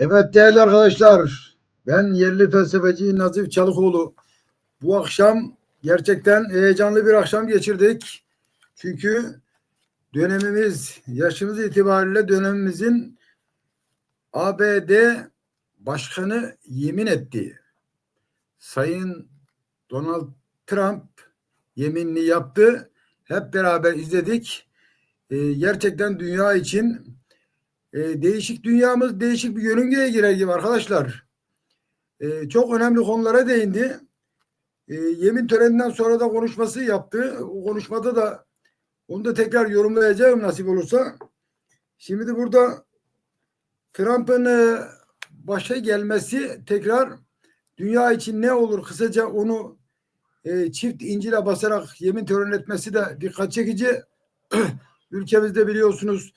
Evet değerli arkadaşlar, ben yerli felsefeci Nazif Çalıkoğlu. Bu akşam gerçekten heyecanlı bir akşam geçirdik. Çünkü dönemimiz, yaşımız itibariyle dönemimizin ABD Başkanı yemin etti. Sayın Donald Trump yeminini yaptı. Hep beraber izledik. Ee, gerçekten dünya için e, değişik dünyamız değişik bir yörüngeye girer gibi arkadaşlar. E, çok önemli konulara değindi. E, yemin töreninden sonra da konuşması yaptı. O konuşmada da onu da tekrar yorumlayacağım nasip olursa. Şimdi de burada Trump'ın e, başa gelmesi tekrar dünya için ne olur kısaca onu e, çift incile basarak yemin töreni etmesi de dikkat çekici. Ülkemizde biliyorsunuz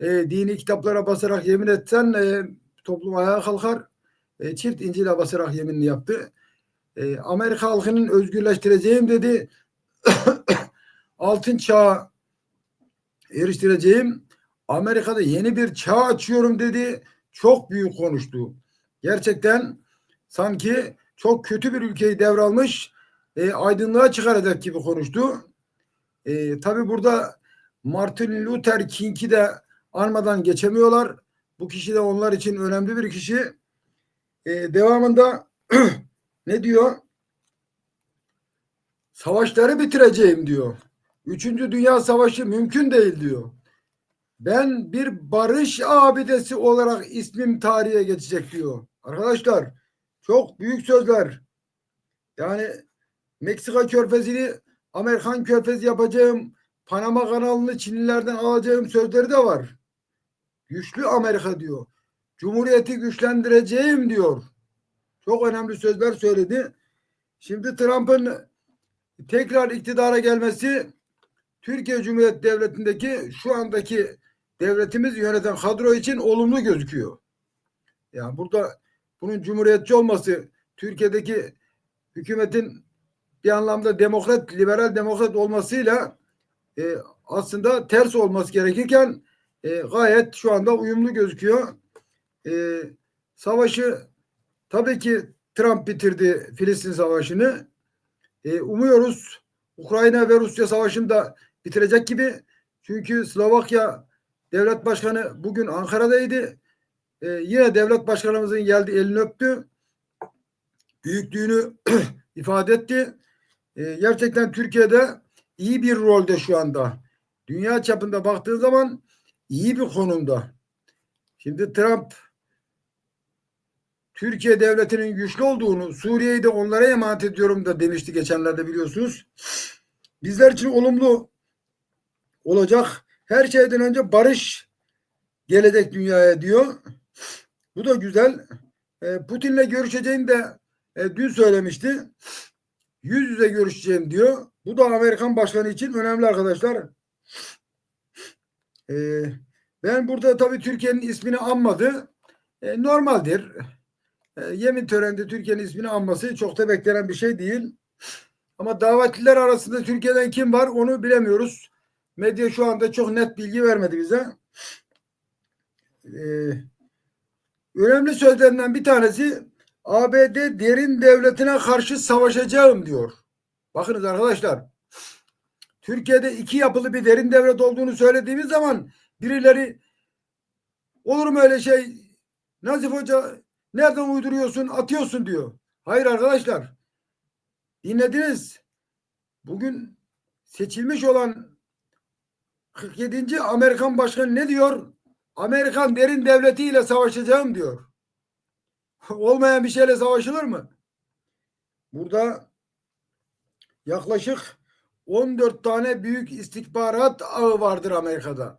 e, dini kitaplara basarak yemin etsen e, toplum ayağa kalkar. E, çift İncil'e basarak yeminini yaptı. E, Amerika halkının özgürleştireceğim dedi. Altın çağa eriştireceğim. Amerika'da yeni bir çağ açıyorum dedi. Çok büyük konuştu. Gerçekten sanki çok kötü bir ülkeyi devralmış, e, aydınlığa çıkaracak gibi konuştu. E, tabii burada Martin Luther King'i de anmadan geçemiyorlar. Bu kişi de onlar için önemli bir kişi. Ee, devamında ne diyor? Savaşları bitireceğim diyor. Üçüncü Dünya Savaşı mümkün değil diyor. Ben bir barış abidesi olarak ismim tarihe geçecek diyor. Arkadaşlar çok büyük sözler. Yani Meksika körfezini Amerikan körfezi yapacağım. Panama kanalını Çinlilerden alacağım sözleri de var. Güçlü Amerika diyor. Cumhuriyeti güçlendireceğim diyor. Çok önemli sözler söyledi. Şimdi Trump'ın tekrar iktidara gelmesi Türkiye Cumhuriyeti Devleti'ndeki şu andaki devletimiz yöneten kadro için olumlu gözüküyor. Yani burada bunun cumhuriyetçi olması Türkiye'deki hükümetin bir anlamda demokrat, liberal demokrat olmasıyla e, aslında ters olması gerekirken e, gayet şu anda uyumlu gözüküyor. E, savaşı tabii ki Trump bitirdi Filistin Savaşı'nı. E, umuyoruz Ukrayna ve Rusya Savaşı'nı da bitirecek gibi. Çünkü Slovakya Devlet Başkanı bugün Ankara'daydı. E, yine devlet başkanımızın geldi elini öptü. Büyüklüğünü ifade etti. E, gerçekten Türkiye'de iyi bir rolde şu anda. Dünya çapında baktığı zaman iyi bir konumda. Şimdi Trump Türkiye devletinin güçlü olduğunu, Suriye'yi de onlara emanet ediyorum da demişti geçenlerde biliyorsunuz. Bizler için olumlu olacak. Her şeyden önce barış gelecek dünyaya diyor. Bu da güzel. E, Putin'le görüşeceğini de e, dün söylemişti. Yüz yüze görüşeceğim diyor. Bu da Amerikan başkanı için önemli arkadaşlar. Ee, ben burada tabii Türkiye'nin ismini anmadı. E, normaldir. E, yemin töreninde Türkiye'nin ismini anması çok da beklenen bir şey değil. Ama davetliler arasında Türkiye'den kim var onu bilemiyoruz. Medya şu anda çok net bilgi vermedi bize. Ee, önemli sözlerinden bir tanesi ABD derin devletine karşı savaşacağım diyor. Bakınız arkadaşlar. Türkiye'de iki yapılı bir derin devlet olduğunu söylediğimiz zaman birileri olur mu öyle şey Nazif Hoca nereden uyduruyorsun atıyorsun diyor. Hayır arkadaşlar dinlediniz. Bugün seçilmiş olan 47. Amerikan Başkanı ne diyor? Amerikan derin devletiyle savaşacağım diyor. Olmayan bir şeyle savaşılır mı? Burada yaklaşık 14 tane büyük istihbarat ağı vardır Amerika'da.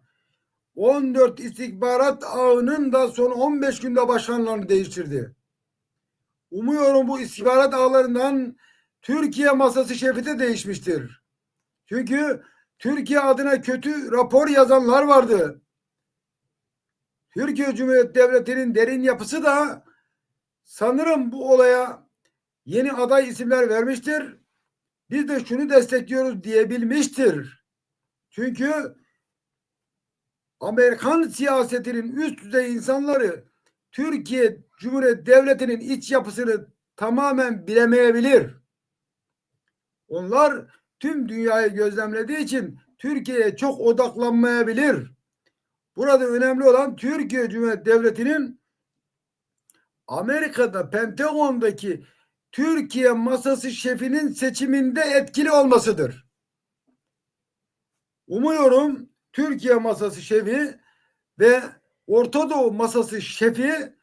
14 istihbarat ağının da son 15 günde başkanlarını değiştirdi. Umuyorum bu istihbarat ağlarından Türkiye masası şefi de değişmiştir. Çünkü Türkiye adına kötü rapor yazanlar vardı. Türkiye Cumhuriyeti Devleti'nin derin yapısı da sanırım bu olaya yeni aday isimler vermiştir. Biz de şunu destekliyoruz diyebilmiştir. Çünkü Amerikan siyasetinin üst düzey insanları Türkiye Cumhuriyeti Devleti'nin iç yapısını tamamen bilemeyebilir. Onlar tüm dünyayı gözlemlediği için Türkiye'ye çok odaklanmayabilir. Burada önemli olan Türkiye Cumhuriyeti Devleti'nin Amerika'da Pentagon'daki Türkiye masası şefinin seçiminde etkili olmasıdır. Umuyorum Türkiye masası şefi ve Orta Doğu masası şefi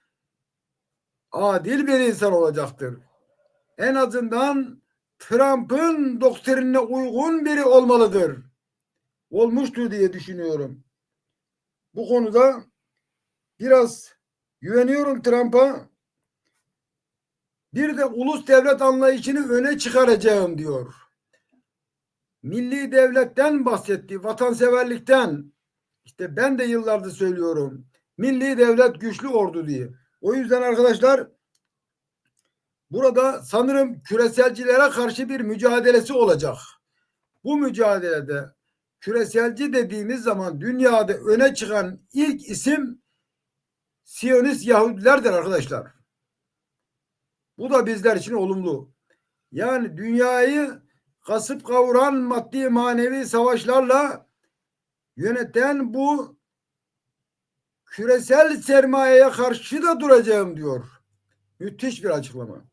adil bir insan olacaktır. En azından Trump'ın doktrinine uygun biri olmalıdır. Olmuştur diye düşünüyorum. Bu konuda biraz güveniyorum Trump'a. Bir de ulus devlet anlayışını öne çıkaracağım diyor. Milli devletten bahsetti, vatanseverlikten. İşte ben de yıllardır söylüyorum. Milli devlet güçlü ordu diye. O yüzden arkadaşlar burada sanırım küreselcilere karşı bir mücadelesi olacak. Bu mücadelede küreselci dediğimiz zaman dünyada öne çıkan ilk isim Siyonist Yahudilerdir arkadaşlar. Bu da bizler için olumlu. Yani dünyayı kasıp kavuran maddi manevi savaşlarla yöneten bu küresel sermayeye karşı da duracağım diyor. Müthiş bir açıklama.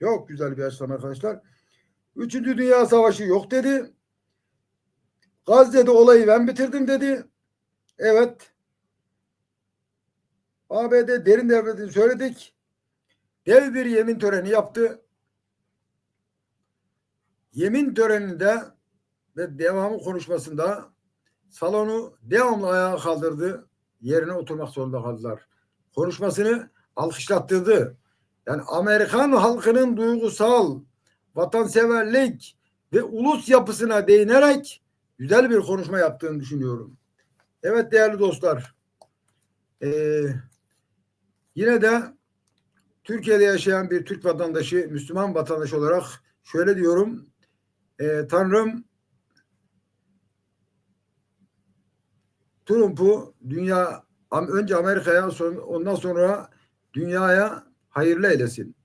Yok güzel bir açıklama arkadaşlar. Üçüncü Dünya Savaşı yok dedi. Gazze'de olayı ben bitirdim dedi. Evet. ABD derin devletini söyledik. Dev bir yemin töreni yaptı. Yemin töreninde ve devamı konuşmasında salonu devamlı ayağa kaldırdı. Yerine oturmak zorunda kaldılar. Konuşmasını alkışlattırdı. Yani Amerikan halkının duygusal, vatanseverlik ve ulus yapısına değinerek güzel bir konuşma yaptığını düşünüyorum. Evet değerli dostlar. Ee, yine de Türkiye'de yaşayan bir Türk vatandaşı, Müslüman vatandaş olarak şöyle diyorum. E, Tanrım Trump'u dünya önce Amerika'ya ondan sonra dünyaya hayırlı eylesin.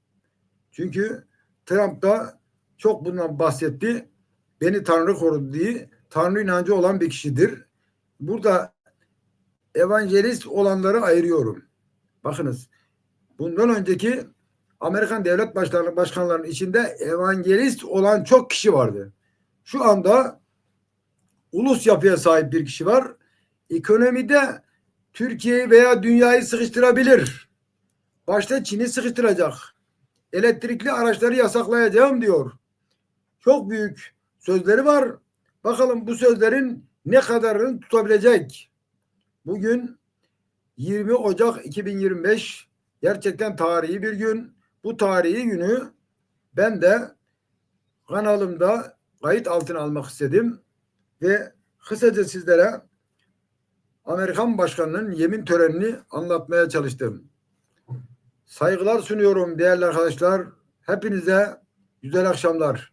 Çünkü Trump da çok bundan bahsetti. Beni Tanrı korudu diye Tanrı inancı olan bir kişidir. Burada evangelist olanları ayırıyorum. Bakınız bundan önceki Amerikan devlet başkanları, başkanlarının içinde evangelist olan çok kişi vardı. Şu anda ulus yapıya sahip bir kişi var. Ekonomide Türkiye'yi veya dünyayı sıkıştırabilir. Başta Çin'i sıkıştıracak. Elektrikli araçları yasaklayacağım diyor. Çok büyük sözleri var. Bakalım bu sözlerin ne kadarını tutabilecek. Bugün 20 Ocak 2025 gerçekten tarihi bir gün. Bu tarihi günü ben de kanalımda kayıt altına almak istedim ve kısaca sizlere Amerikan başkanının yemin törenini anlatmaya çalıştım. Saygılar sunuyorum değerli arkadaşlar. Hepinize güzel akşamlar.